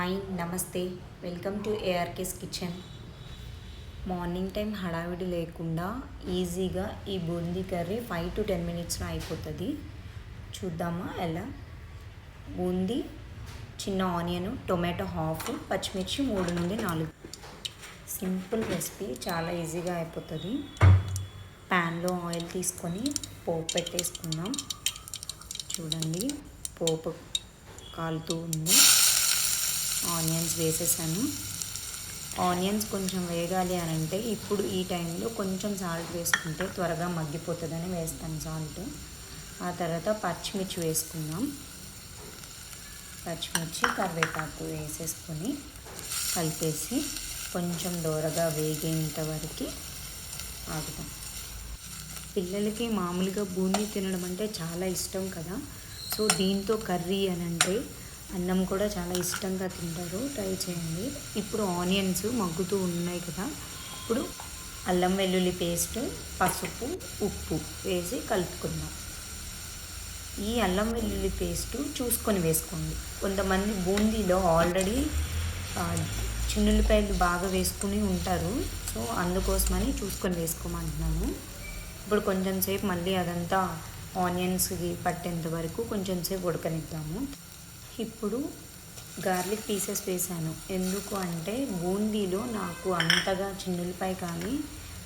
Hi నమస్తే. Welcome to ARK's kitchen. Morning time హడావిడి లేకుండా ఈజీగా ఈ boondi curry five to ten మినిట్స్లో అయిపోతుంది. చూద్దామా ఎలా? బూందీ చిన్న ఆనియన్ టొమాటో హాఫ్ పచ్చిమిర్చి మూడు నుండి నాలుగు. సింపుల్ రెసిపీ చాలా ఈజీగా అయిపోతుంది. ప్యాన్లో ఆయిల్ తీసుకొని పోపు పెట్టేసుకుందాం. చూడండి పోపు కాలుతూ ఉంది. ఆనియన్స్ వేసేసాను. ఆనియన్స్ కొంచెం వేగాలి అని అంటే ఇప్పుడు ఈ టైంలో కొంచెం సాల్ట్ వేసుకుంటే త్వరగా మగ్గిపోతుందని వేస్తాను సాల్ట్ ఆ తర్వాత పచ్చిమిర్చి వేసుకుందాం. పచ్చిమిర్చి కరివేపాకు వేసేసుకొని కలిపేసి కొంచెం దూరగా వేగేంత వరకు ఆగుతాం. పిల్లలకి మామూలుగా బూందీ తినడం అంటే చాలా ఇష్టం కదా. సో దీంతో కర్రీ అని అంటే అన్నం కూడా చాలా ఇష్టంగా తింటారు. ట్రై చేయండి. ఇప్పుడు ఆనియన్స్ మగ్గుతూ ఉన్నాయి కదా. ఇప్పుడు అల్లం వెల్లుల్లి పేస్ట్ పసుపు ఉప్పు వేసి కలుపుకుందాం. ఈ అల్లం వెల్లుల్లి పేస్ట్ చూసుకొని వేసుకోండి. కొంతమంది బూందీలో ఆల్రెడీ చిన్నుల్లిపాయలు బాగా వేసుకుని ఉంటారు. సో అందుకోసమని చూసుకొని వేసుకోమంటున్నాను. ఇప్పుడు కొంచెం సేపు మళ్ళీ అదంతా ఆనియన్స్కి పట్టేంత వరకు కొంచెం సేపు ఉడకనిద్దాము. ఇప్పుడు గార్లిక్ పీసెస్ వేసాను ఎందుకు అంటే బూందీలో నాకు అంతగా చిన్నులపై కానీ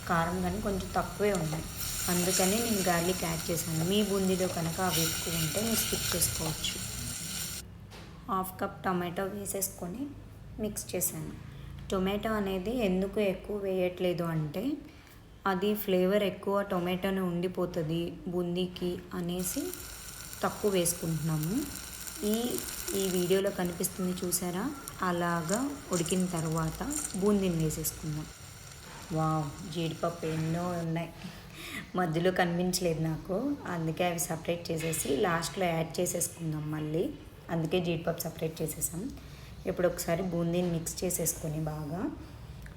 కారం కానీ కొంచెం తక్కువే ఉన్నాయి అందుకని నేను గార్లిక్ యాడ్ చేశాను. మీ బూందీలో కనుక అవి ఎక్కువ ఉంటే మీరు స్కిప్ చేసుకోవచ్చు. హాఫ్ కప్ టమాటో వేసేసుకొని మిక్స్ చేశాను. టొమాటో అనేది ఎందుకు ఎక్కువ వేయట్లేదు అంటే అది ఫ్లేవర్ ఎక్కువ టొమాటోనే ఉండిపోతుంది బూందీకి అనేసి తక్కువ వేసుకుంటున్నాము. ఈ ఈ వీడియోలో కనిపిస్తుంది చూసారా? అలాగా ఉడికిన తర్వాత బూందీని వేసేసుకుందాం. వావ్ జీడిపప్పు ఎన్నో ఉన్నాయి. మధ్యలో కనిపించలేదు నాకు. అందుకే అవి సపరేట్ చేసేసి లాస్ట్లో యాడ్ చేసేసుకుందాం మళ్ళీ. అందుకే జీడిపప్పు సపరేట్ చేసేసాం. ఇప్పుడు ఒకసారి బూందీని మిక్స్ చేసేసుకొని బాగా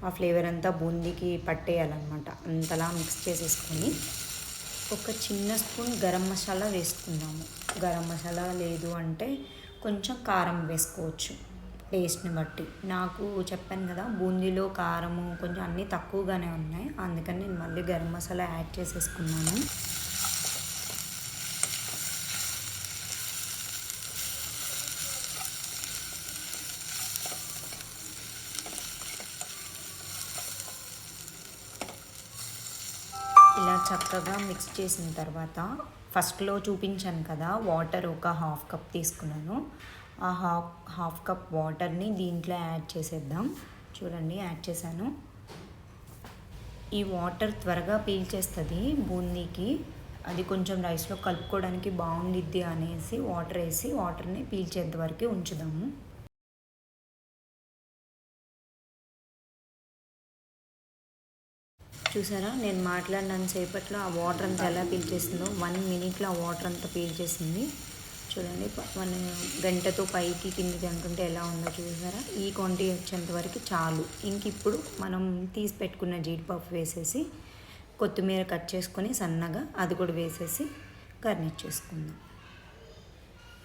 ఆ ఫ్లేవర్ అంతా బూందీకి పట్టేయాలన్నమాట. అంతలా మిక్స్ చేసేసుకొని ఒక చిన్న స్పూన్ గరం మసాలా వేసుకుందాము. గరం మసాలా లేదు అంటే కొంచెం కారం వేసుకోవచ్చు. టేస్ట్ని బట్టి. నాకు చెప్పాను కదా బూందీలో కారము కొంచెం అన్నీ తక్కువగానే ఉన్నాయి. అందుకని నేను మళ్ళీ గరం మసాలా యాడ్ చేసేసుకున్నాను. ఇలా చక్కగా మిక్స్ చేసిన తర్వాత ఫస్ట్లో చూపించాను కదా వాటర్ ఒక హాఫ్ కప్ తీసుకున్నాను. ఆ హాఫ్ హాఫ్ కప్ వాటర్ని దీంట్లో యాడ్ చేసేద్దాం. చూడండి యాడ్ చేశాను. ఈ వాటర్ త్వరగా పీల్చేస్తుంది బూందీకి. అది కొంచెం రైస్లో కలుపుకోవడానికి బాగుండిద్ది అనేసి వాటర్ వేసి వాటర్ని పీల్చేంత వరకు ఉంచుదాము. చూసారా? నేను మాట్లాడినంత సేపట్లో ఆ వాటర్ అంతా ఎలా పీల్చేసిందో వన్ మినిట్లో ఆ వాటర్ అంతా పీల్చేసింది చూడండి మన గంటతో పైకి కిందికి అంటుంటే ఎలా ఉందో చూసారా? ఈ క్వాంటిటీ వచ్చేంత వరకు చాలు. ఇంక ఇప్పుడు మనం తీసి పెట్టుకున్న జీడిపప్పు వేసేసి కొత్తిమీర కట్ చేసుకొని సన్నగా అది కూడా వేసేసి కర్నిచ్ చేసుకుందాం.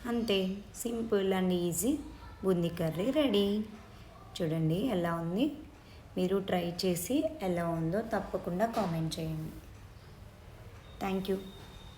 అంతే. Simple and easy boondi curry ready. చూడండి ఎలా ఉంది? మీరు ట్రై చేసి ఎలా ఉందో తప్పకుండా కామెంట్ చేయండి. Thank you.